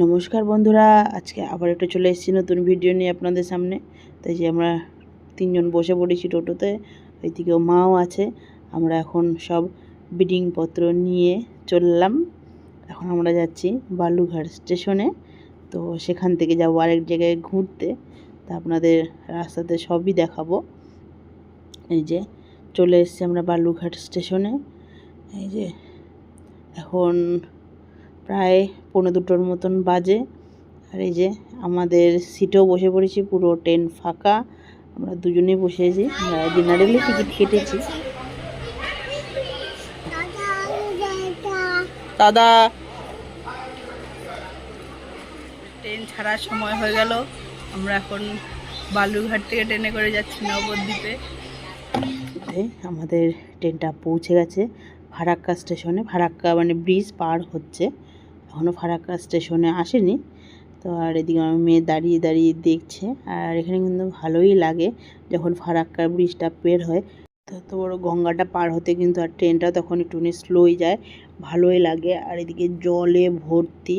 নমস্কার বন্ধুরা, আজকে আবার একটা চলে এসেছি নতুন ভিডিও নিয়ে আপনাদের সামনে। তাই যে আমরা তিনজন বসে পড়েছি টোটোতে, ওইদিকেও মাও আছে। আমরা এখন সব বিডিংপত্র নিয়ে চললাম। এখন আমরা যাচ্ছি বালুঘাট স্টেশনে। তো সেখান থেকে যাব আরেক জায়গায় ঘুরতে। তা আপনাদের রাস্তাতে সবই দেখাবো। এই যে চলে এসেছি আমরা বালুঘাট স্টেশনে। এই যে এখন প্রায় পৌনে দুটোর মতন বাজে। আর এই যে আমাদের সিটেও বসে পড়েছি, পুরো ট্রেন ফাঁকা। আমরা দুজনেই বসেছি জেনারেলি টিকিট কেটেছি। দাদা! ট্রেন ছাড়ার সময় হয়ে গেল। আমরা এখন বালুঘাট থেকে ট্রেনে করে যাচ্ছি নবদ্বীপে। আমাদের ট্রেনটা পৌঁছে গেছে। ফারাক্কা স্টেশনে। ফারাক্কা মানে ব্রিজ পার হচ্ছে। এখনও ফারাক্কা স্টেশনে আসেনি। তো আর এদিকে আমার মেয়ে দাঁড়িয়ে দাঁড়িয়ে দেখছে। আর এখানে কিন্তু ভালোই লাগে যখন ফারাক্কা ব্রিজটা পের হয়। তো তো বড় গঙ্গাটা পার হতে কিন্তু আর ট্রেনটা তখন একটুখানি স্লোই যায়। ভালোই লাগে। আর এদিকে জলে ভর্তি।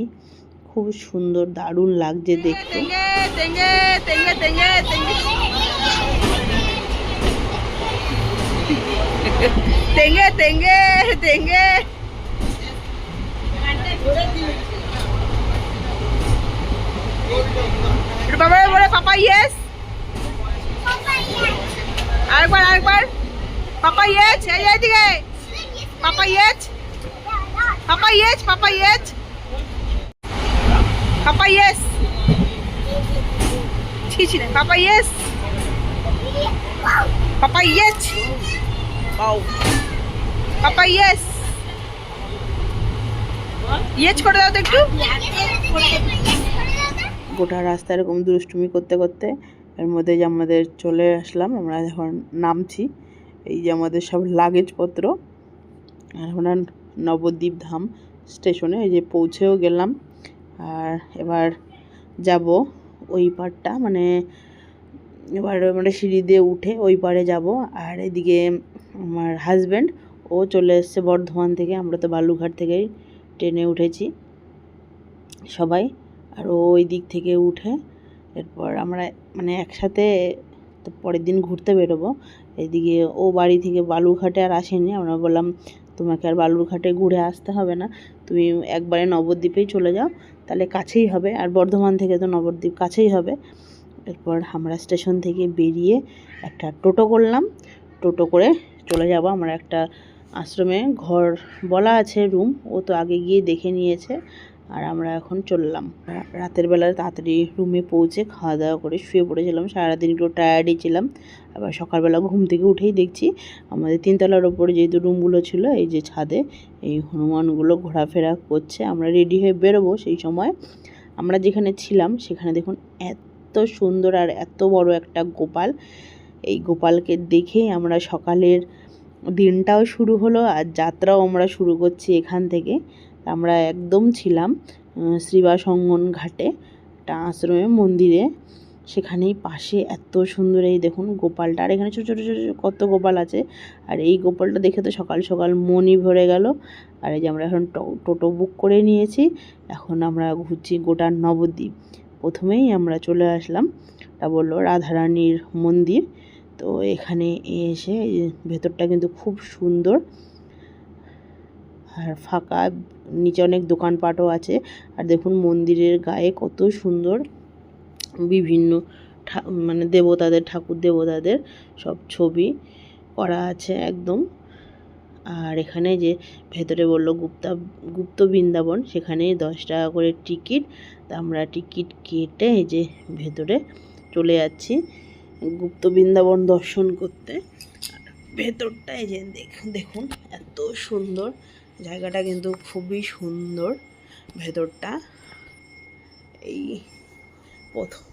খুব সুন্দর দারুণ লাগছে দেখতে। তেঙ্গে তেঙ্গে তেঙ্গে বাবা বলে পাপা ইয়েস আরেকবার আরেকবার। পাপা ইয়েস এই এইদিকে papa yes papa yes papa yes papa yes ছি ছি না পাপা ইয়েস পাপা ইয়েস বাউ পাপা ইয়েস ইয়েস করে দাও তো একটু। গোটা রাস্তা এরকম দুষ্টুমি করতে করতে এর মধ্যে যে আমাদের চলে আসলাম, আমরা এখন নামছি। এই যে আমাদের সব লাগেজপত্র। আর আমরা নবদ্বীপ ধাম স্টেশনে এই যে পৌঁছেও গেলাম। আর এবার যাব ওই পারটা মানে এবার মানে সিঁড়ি দিয়ে উঠে ওই পারে যাব। আর এদিকে আমার হাজব্যান্ড ও চলে এসছে বর্ধমান থেকে। আমরা তো বালুঘাট থেকেই ট্রেনে উঠেছি। সবাই আর ও ওই দিক থেকে উঠে এরপর আমরা মানে একসাথে তো পরের দিন ঘুরতে বেরোবো। এদিকে ও বাড়ি থেকে বালুরঘাটে আর আসেনি। আমরা বললাম, তোমাকে আর বালুরঘাটে ঘুরে আসতে হবে না। তুমি একবারে নবদ্বীপেই চলে যাও। তাহলে কাছেই হবে। আর বর্ধমান থেকে তো নবদ্বীপ কাছেই হবে। এরপর আমরা স্টেশন থেকে বেরিয়ে একটা টোটো করলাম। টোটো করে চলে যাব। আমরা একটা আশ্রমে। ঘর বলা আছে, রুম। ও তো আগে গিয়ে দেখে নিয়েছে। আর আমরা এখন চললাম। রাতের বেলায় তাড়াতাড়ি রুমে পৌঁছে খাওয়া দাওয়া করে শুয়ে পড়েছিলাম। সারাদিন একটু টায়ার্ডই ছিলাম। আবার সকালবেলা ঘুম থেকে উঠেই দেখছি আমাদের তিনতলার ওপরে যেহেতু রুমগুলো ছিল, এই যে ছাদে, এই হনুমানগুলো ঘোরাফেরা করছে। আমরা রেডি হয়ে বেরোবো সেই সময়। আমরা যেখানে ছিলাম সেখানে দেখুন এত সুন্দর আর এত বড় একটা গোপাল। এই গোপালকে দেখেই আমরা সকালের দিনটাও শুরু হলো আর যাত্রাও আমরা শুরু করছি এখান থেকে। আমরা একদম ছিলাম শ্রীবাসঙ্গন ঘাটে, একটা আশ্রমে, মন্দিরে। সেখানেই পাশে এত সুন্দর এই দেখুন গোপালটা, আর এখানে ছোটো ছোটো ছোটো কত গোপাল আছে। আর এই গোপালটা দেখে তো সকাল সকাল মনই ভরে গেল। আর এই যে আমরা এখন টোটো বুক করে নিয়েছি, এখন আমরা ঘুরছি গোটা নবদ্বীপ। প্রথমেই আমরা চলে আসলাম তা বলল রাধারানীর মন্দির। তো এখানে এসে ভেতরটা কিন্তু খুব সুন্দর। আর ফাঁকা নিচে অনেক দোকানপাটও আছে। আর দেখুন মন্দিরের গায়ে কত সুন্দর বিভিন্ন মানে দেবতাদের, ঠাকুর দেবতাদের সব ছবি করা আছে একদম। আর এখানে যে ভেতরে বলল গুপ্তা, গুপ্ত বৃন্দাবন, সেখানে দশ টাকা করে টিকিট। তা আমরা টিকিট কেটে এই যে ভেতরে চলে যাচ্ছি গুপ্ত বৃন্দাবন দর্শন করতে। ভেতরটা এই যে দেখ- দেখুন এত সুন্দর। জায়গাটা কিন্তু খুবই সুন্দর, ভেতরটা এই প্রথম।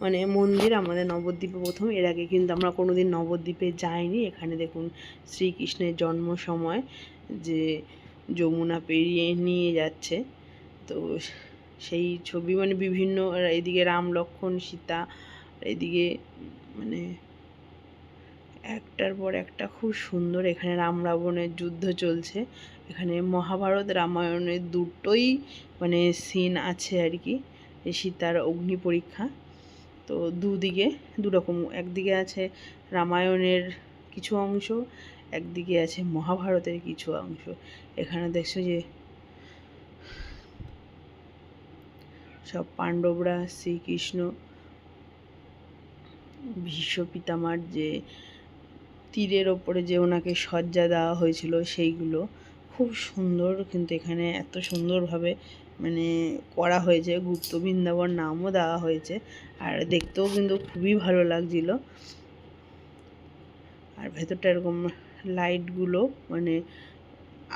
মানে মন্দির আমাদের নবদ্বীপে প্রথম, এর আগে কিন্তু আমরা কোনোদিন নবদ্বীপে যাইনি। এখানে দেখুন শ্রীকৃষ্ণের জন্ম সময় যে যমুনা পেরিয়ে নিয়ে যাচ্ছে। তো সেই ছবি মানে বিভিন্ন, এদিকে রাম লক্ষ্মণ সীতা, এদিকে মানে একটার পর একটা খুব সুন্দর এখানে রাম রাবণের যুদ্ধ চলছে। এখানে মহাভারত রামায়ণের দুটোই মানে সিন আছে আর কি সীতার অগ্নি পরীক্ষা। তো দুদিকে, দুরকম, একদিকে আছে রামায়ণের কিছু অংশ, একদিকে আছে মহাভারতের কিছু অংশ। এখানে দেখছ যে সব পাণ্ডবরা, শ্রীকৃষ্ণ, ভীষ্ম পিতামার যে তীরের ওপরে যে ওনাকে সজ্জা দেওয়া হয়েছিল সেইগুলো খুব সুন্দর কিন্তু এখানে এত সুন্দরভাবে মানে করা হয়েছে। গুপ্ত বৃন্দাবন নামও দেওয়া হয়েছে আর দেখতেও কিন্তু খুবই ভালো লাগছিল। আর ভেতরটা এরকম লাইটগুলো মানে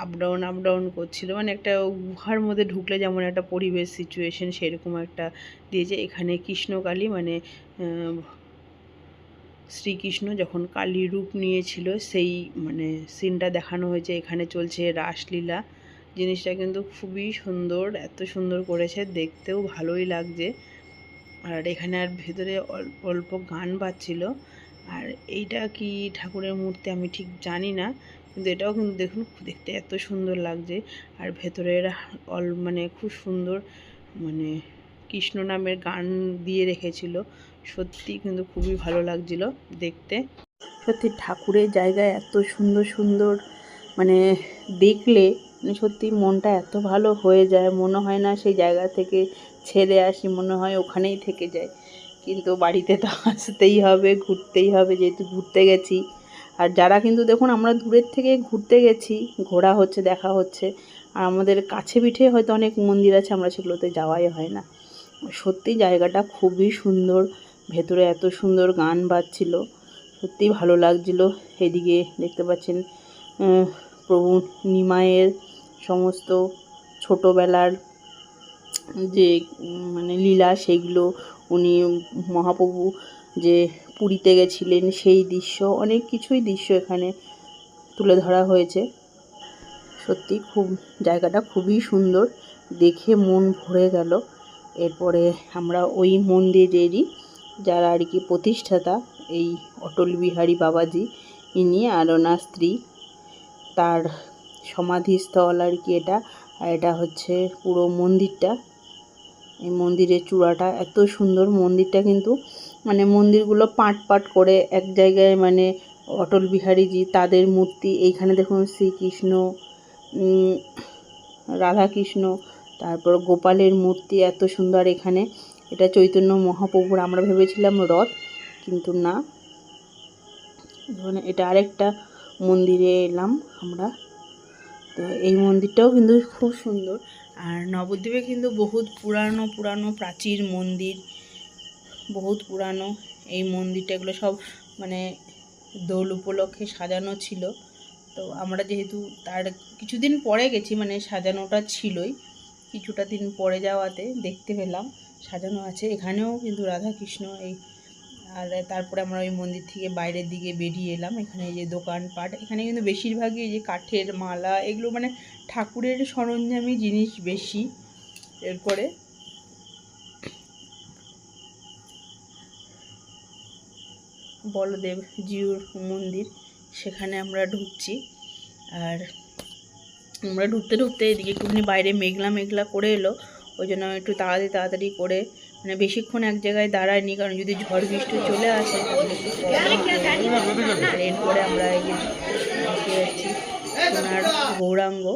আপ ডাউন আপ ডাউন করছিল। মানে একটা গুহার মধ্যে ঢুকলে যেমন একটা পরিবেশ সিচুয়েশন সেরকম একটা দিয়েছে। এখানে কৃষ্ণকালী মানে শ্রীকৃষ্ণ যখন কালী রূপ নিয়েছিল, সেই মানে সিনটা দেখানো হয়েছে। এখানে চলছে রাসলীলা। জিনিসটা কিন্তু খুবই সুন্দর, এত সুন্দর করেছে, দেখতেও ভালোই লাগছে। আর এখানে আর ভেতরে অল্প গান বাজছিল। আর এইটা কি ঠাকুরের মূর্তি আমি ঠিক জানি না, কিন্তু এটাও কিন্তু দেখুন, দেখতে এত সুন্দর লাগছে। আর ভেতরের অল মানে খুব সুন্দর মানে কৃষ্ণ নামের গান দিয়ে রেখেছিল। সত্যি কিন্তু খুবই ভালো লাগছিল দেখতে। সত্যি ঠাকুরের জায়গায় এত সুন্দর সুন্দর মানে দেখলে মানে সত্যি মনটা এত ভালো হয়ে যায়। মনে হয় না সেই জায়গা থেকে ছেড়ে আসি, মনে হয় ওখানেই থেকে যায় কিন্তু বাড়িতে তো আসতেই হবে, ঘুরতেই হবে, যেহেতু ঘুরতে গেছি। আর যারা কিন্তু দেখুন, আমরা দূরের থেকে ঘুরতে গেছি, ঘোরা হচ্ছে, দেখা হচ্ছে। আর আমাদের কাছে পিঠে হয়তো অনেক মন্দির আছে, আমরা সেগুলোতে যাওয়াই হয় না। সত্যি জায়গাটা খুবই সুন্দর। ভেতরে এত সুন্দর গান বাজছিল, সত্যি ভালো লাগছিল। এদিকে দেখতে পাচ্ছেন প্রভু নিমায়ের সমস্ত ছোটোবেলার যে মানে লীলা সেগুলো, উনি মহাপ্রভু যে পুরীতে গেছিলেন সেই দৃশ্য, অনেক কিছুই দৃশ্য এখানে তুলে ধরা হয়েছে। সত্যি খুব, জায়গাটা খুবই সুন্দর, দেখে মন ভরে গেল। এরপরে আমরা ওই মন্দিরেরই যারা আর কি প্রতিষ্ঠাতা, এই অটল বিহারী বাবাজি, ইনি আর ওনার স্ত্রী। তার সমাধিস্থল আর কি এটা, আর এটা হচ্ছে পুরো মন্দিরটা। এই মন্দিরের চূড়াটা, এত সুন্দর মন্দিরটা কিন্তু মানে মন্দিরগুলো পাট পাট করে এক জায়গায় মানে অটল বিহারীজি, তাদের মূর্তি, এইখানে দেখুন শ্রীকৃষ্ণ রাধাকৃষ্ণ, তারপর গোপালের মূর্তি, এত সুন্দর এখানে। এটা চৈতন্য মহাপ্রভুর, আমরা ভেবেছিলাম রথ, কিন্তু না। এটা আরেকটা মন্দিরে এলাম আমরা। তো এই মন্দিরটাও কিন্তু খুব সুন্দর। আর নবদ্বীপে কিন্তু বহুত পুরানো পুরানো প্রাচীর মন্দির, বহুত পুরানো। এই মন্দিরটা এগুলো সব মানে দোল উপলক্ষে সাজানো ছিল। তো আমরা যেহেতু তার কিছুদিন পরে গেছি মানে সাজানোটা ছিলই, কিছুটা দিন পরে যাওয়াতে দেখতে পেলাম। সাজানো আছে। এখানেও কিন্তু রাধাকৃষ্ণ এই, আর তারপরে আমরা ওই মন্দির থেকে বাইরের দিকে বেরিয়ে এলাম। এখানে যে দোকানপাট, এখানে কিন্তু বেশিরভাগই যে কাঠের মালা, এগুলো মানে ঠাকুরের সরঞ্জামই জিনিস বেশি এরপরে। বলদেব জিউর মন্দির, সেখানে আমরা ঢুকছি। আর আমরা ঢুকতে ঢুকতে এদিকে একটুখানি বাইরে মেঘলা মেঘলা করে এলো। ওই জন্য আমি একটু তাড়াতাড়ি তাড়াতাড়ি করে মানে বেশিক্ষণ এক জায়গায় দাঁড়ায়নি, কারণ যদি ঝড় বৃষ্টি চলে আসে তাহলে এরপরে আমরা এই সোনার গৌরাঙ্গ।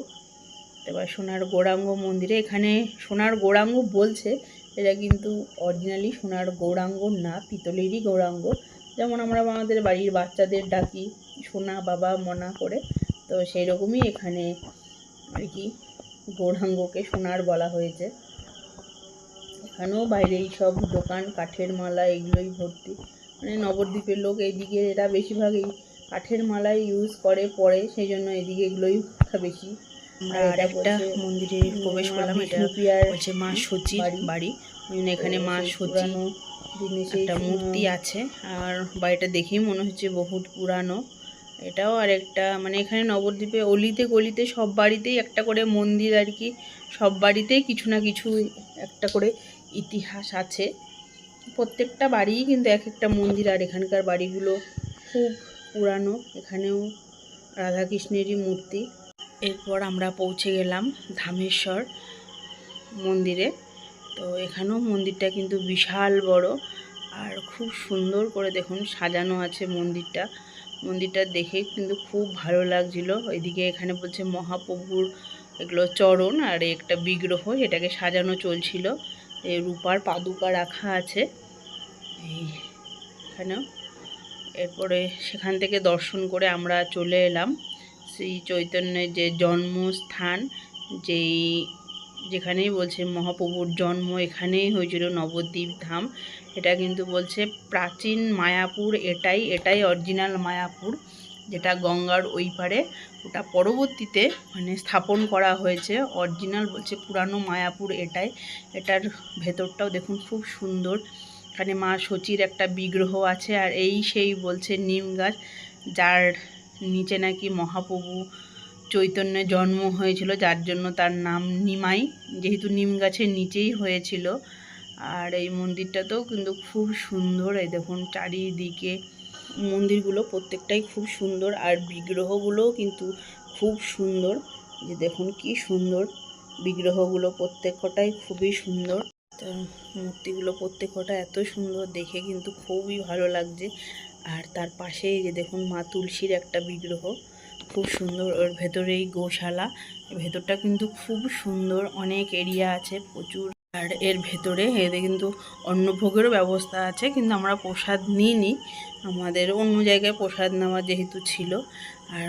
এবার সোনার গৌরাঙ্গ মন্দিরে। এখানে সোনার গৌরাঙ্গ বলছে, এটা কিন্তু অরিজিনালি সোনার গৌরাঙ্গ না, পিতলেরই গৌরাঙ্গ। যেমন আমরা আমাদের বাড়ির বাচ্চাদের ডাকি, সোনা বাবা মনা করে, তো সেই রকমই এখানে আর কি গৌরাঙ্গকে সোনার বলা হয়েছে। এখানেও বাইরে এই সব দোকান কাঠের মালা এগুলোই ভর্তি। মানে নবদ্বীপের লোক এইদিকে এরা বেশিরভাগ এই কাঠের মালাই ইউজ করে পরে সেই জন্য এদিকে এগুলোই বেশি। আর একটা মন্দিরে প্রবেশ করলাম এটা হচ্ছে মা সচির বাড়ি। এখানে মা সচি একটা মূর্তি আছে। আর বাড়িটা দেখেই মনে হচ্ছে বহুত পুরানো। এটাও আর একটা মানে এখানে নবদ্বীপে অলিতে গলিতে সব বাড়িতেই একটা করে মন্দির আর কি সব বাড়িতেই কিছু না কিছু একটা করে ইতিহাস আছে। প্রত্যেকটা বাড়িই কিন্তু এক একটা মন্দির, আর এখানকার বাড়িগুলো খুব পুরানো। এখানেও রাধাকৃষ্ণেরই মূর্তি। এরপর আমরা পৌঁছে গেলাম ধামেশ্বর মন্দিরে। তো এখানেও মন্দিরটা কিন্তু বিশাল বড়, আর খুব সুন্দর করে দেখুন সাজানো আছে মন্দিরটা। মন্দিরটা দেখে কিন্তু খুব ভালো লাগছিল। ওইদিকে এখানে বলছে মহাপ্রভুর এগুলো চরণ, আর একটা বিগ্রহ, এটাকে সাজানো চলছিল। রূপার পাদুকা রাখা আছে। এখানেও। এরপরে সেখান থেকে দর্শন করে আমরা চলে এলাম শ্রী চৈতন্যের যে জন্মস্থান, যেই যেখানেই বলছে মহাপ্রভুর জন্ম, এখানেই হয়েছিল নবদ্বীপ ধাম। এটা কিন্তু বলছে প্রাচীন মায়াপুর, এটাই এটাই অরিজিনাল মায়াপুর। যেটা গঙ্গার ওই পারে, ওটা পরবর্তীতে মানে স্থাপন করা হয়েছে। অরিজিনাল বলছে পুরানো মায়াপুর এটাই। এটার ভেতরটাও দেখুন খুব সুন্দর। এখানে মা সচির একটা বিগ্রহ আছে আর এই সেই বলছে নিম গাছ, যার নিচে নাকি মহাপ্রভু চৈতন্যের জন্ম হয়েছিল, যার জন্য তার নাম নিমাই। যেহেতু নিম গাছের নিচেই হয়েছিল। আর এই মন্দিরটাতেও কিন্তু খুব সুন্দর, এই দেখুন চারিদিকে মন্দিরগুলো প্রত্যেকটাই খুব সুন্দর আর বিগ্রহগুলোও কিন্তু খুব সুন্দর। যে দেখুন কি সুন্দর। বিগ্রহগুলো প্রত্যেকটাই খুবই সুন্দর। তো মূর্তিগুলো প্রত্যেকটা এত সুন্দর দেখে কিন্তু খুবই ভালো লাগছে। আর তার পাশেই যে দেখুন মা তুলসীর একটা বিগ্রহ। খুব সুন্দর ওর ভেতরেই গোশালা। ভেতরটা কিন্তু খুব সুন্দর, অনেক এরিয়া আছে প্রচুর। আর এর ভেতরে এতে কিন্তু অন্নভোগেরও ব্যবস্থা আছে, কিন্তু আমরা প্রসাদ নিইনি। আমাদের অন্য জায়গায় প্রসাদ নেওয়া যেহেতু ছিল। আর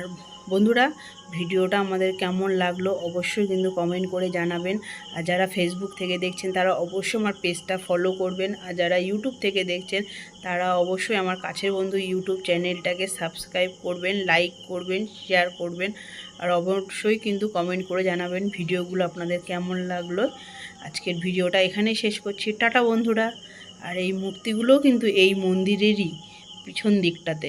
বন্ধুরা, ভিডিওটা আমাদের কেমন লাগল অবশ্যই কিন্তু কমেন্ট করে জানাবেন। আর যারা ফেসবুক থেকে দেখছেন, তারা অবশ্যই আমার পেজটা ফলো করবেন। আর যারা ইউটিউব থেকে দেখছেন, তারা অবশ্যই আমার কাছের বন্ধু ইউটিউব চ্যানেলটাকে সাবস্ক্রাইব করবেন লাইক করবেন শেয়ার করবেন। আর অবশ্যই কিন্তু কমেন্ট করে জানাবেন ভিডিওগুলো আপনাদের কেমন লাগল। আজকের ভিডিওটা এখানেই শেষ করছি। টাটা বন্ধুরা। আর এই মূর্তিগুলোও কিন্তু এই মন্দিরেরই। পিছন দিকটাতে।